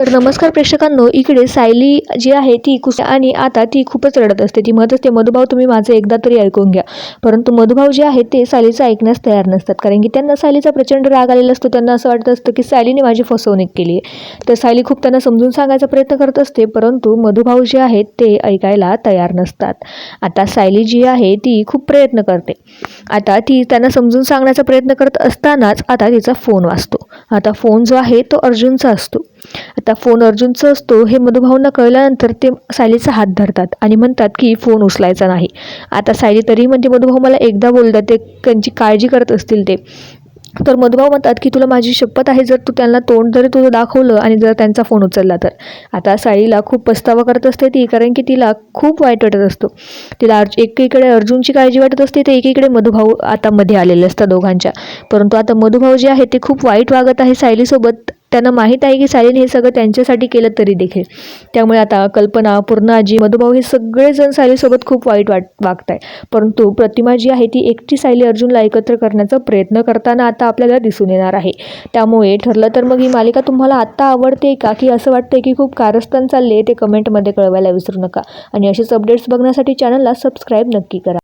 तर नमस्कार प्रेक्षकांनो इकडे सायली जी आहे ती कुस आणि आता ती खूपच रडत असते. ती म्हणत असते मधुभाव तुम्ही माझं एकदा तरी ऐकून घ्या. परंतु मधुभाव जे आहेत ते सायलीचं ऐकण्यास तयार नसतात. कारण की त्यांना सायलीचा प्रचंड राग आलेला असतो. त्यांना असं वाटत असतं की सायलीने माझी फसवणूक केली आहे. तर सायली खूप त्यांना समजून सांगायचा प्रयत्न करत असते परंतु मधुभाऊ जे आहेत ते ऐकायला तयार नसतात. आता सायली जी आहे ती खूप प्रयत्न करते. आता ती त्यांना समजून सांगण्याचा प्रयत्न करत असतानाच आता तिचा फोन वाचतो आता फोन जो आहे तो अर्जुनचा असतो. आता फोन अर्जुनचा असतो हे मधुभाऊंना कळल्यानंतर ते सायलीचा हात धरतात आणि म्हणतात की फोन उचलायचा नाही. आता सायली तरी म्हणते मधुभाऊ मला एकदा बोलतात ते त्यांची काळजी करत असतील ते. तर मधुभाऊ म्हणतात की तुला माझी शपथ आहे जर तू त्यांना तोंड जरी तुझं दाखवलं आणि जर त्यांचा फोन उचलला तर. आता सायलीला खूप पस्तावा करत असते ती कारण की तिला खूप वाईट वाटत असतो. तिला अर्ज एकीकडे अर्जुनची काळजी वाटत असते तर एकीकडे मधुभाऊ आता मध्ये आलेले असतात दोघांच्या. परंतु आता मधुभाऊ जे आहे ते खूप वाईट वागत आहे सायलीसोबत. त्यांना माहीत आहे की सायलीन हे सगळं त्यांच्यासाठी केलं तरी देखील. त्यामुळे आता कल्पना पूर्ण आजी मधुभाऊ हे सगळेजण सायलीसोबत खूप वाईट वाट वागत आहे परंतु प्रतिमा जी आहे ती एकटी सायली अर्जुनला एकत्र करण्याचा प्रयत्न करताना आता आपल्याला दिसून येणार आहे. त्यामुळे ठरलं तर मग ही मालिका तुम्हाला आत्ता आवडते का? की असं वाटतं की खूप कारस्थान चालले ते कमेंटमध्ये कळवायला विसरू नका. आणि असेच अपडेट्स बघण्यासाठी चॅनलला सबस्क्राईब नक्की करा.